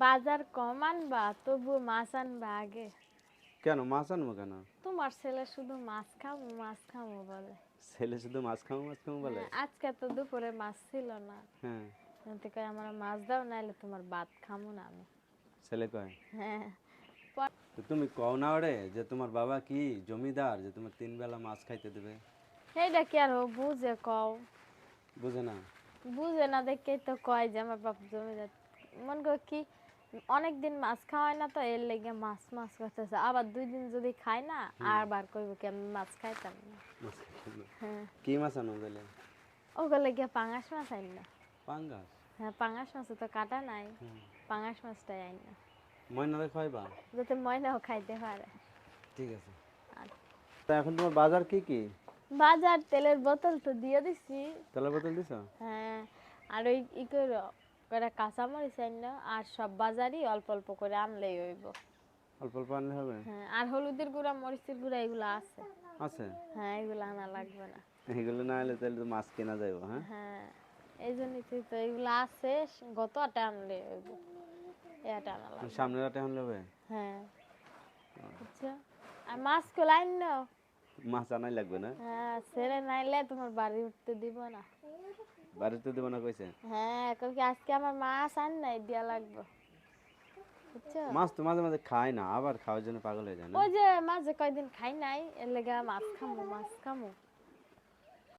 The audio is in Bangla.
বাজার কম আনবা তবু মাছ আনবা আগে। কেন? মাছ আনব কেন? তোমার ছেলে শুধু মাছ খামো মাছ খামো বলে। ছেলে শুধু মাছ খাব মাছ খাব বলে? হ্যাঁ, আজকে তো দুপুরে মাছ ছিল না। হ্যাঁ। এতে কয় আমার মাছ দাও নাইলে তোমার ভাত খামো না আমি। ছেলে কয়? হ্যাঁ। তো তুমি কও না ওরে যে তোমার বাবা কি জমিদার যে তোমার তিন বেলা মাছ খাইতে দেবে? এইটা কি আর বুঝে কও? বুঝে না? বুঝে না দেখেই তো কয় যে আমার বাপ জমিদার। মন করে কি অনেক দিন মাছ খাওয়ায় না তো এর লেগে মাছ মাছ করতেছে। আবার দুই দিন যদি খাই না আর বার করব কি আমি মাছ খাইতাম না। হ্যাঁ। কি মাছ আনো তাহলে ওগুলো গিয়ে পাঙাশ মাছ আইন না। পাঙ্গাস? হ্যাঁ পাঙাশ মাছে তো কাটা নাই। পাঙাশ মাছটাই আইন না। ময়নারে খাইবা? যাতে ময়নাও খাইতে পারে। ঠিক আছে। তা এখন তোমার বাজার কি কি? বাজার তেলের বোতল তো দিয়ে দিছি। তেলের বোতল দিছ? হ্যাঁ আর ওই ই করে করে কাঁচামরিচ আইন না আর সব বাজারই অল্প অল্প করে আনলেই হইব। অল্প অল্প আনলে হবে? হ্যাঁ আর হলুদের গুঁড়া মরিচের গুঁড়া এগুলো আছে। আছে? হ্যাঁ এগুলো আনা লাগবে না। এগুলো না হলে তাহলে তো মাছ কেনা যাবে হ্যাঁ? হ্যাঁ এই জন্যই তো তো এগুলো আছে গত আটা আনলে হইব। এটা আনা লাগবে। সামনের রাতে আনলে হবে? হ্যাঁ। বুঝছ আর মাছগুলো আইন না মাছ আনাই লাগবে না? হ্যাঁ ছেড়ে নাইলে তোমার বাড়ি উঠতে দিব না। বাড়িতে দেব না কইছে। হ্যাঁ কই কি আজকে আমার মাছ আন নাই দিয়া লাগবে। মাছ তো মাঝে মাঝে খায় না আবার খাওয়ার জন্য পাগল হয়ে যায় না? ওই যে মাঝে কয়দিন খাই নাই এর লাগা মাছ খামো মাছ খামো।